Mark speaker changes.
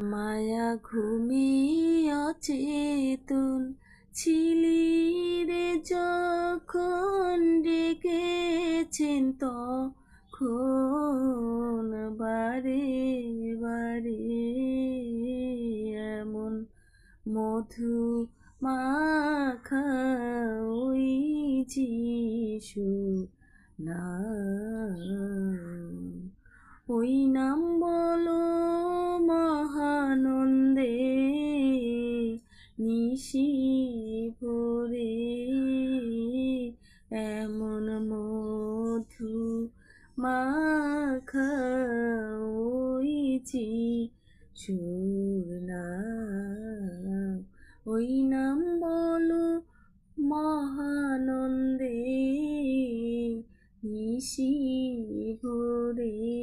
Speaker 1: মায়া ঘুমিয়ে অচেতন ছিলি রে যখন ডেকেছেন তখন বারে বারে এমন মধু মাখা ওই যিশু না ওই নাম বলো নিশি ভরে এমন মধু মাখা ওই যিশুর নাম ওই নাম বলো মহানন্দে। নিশি ভরে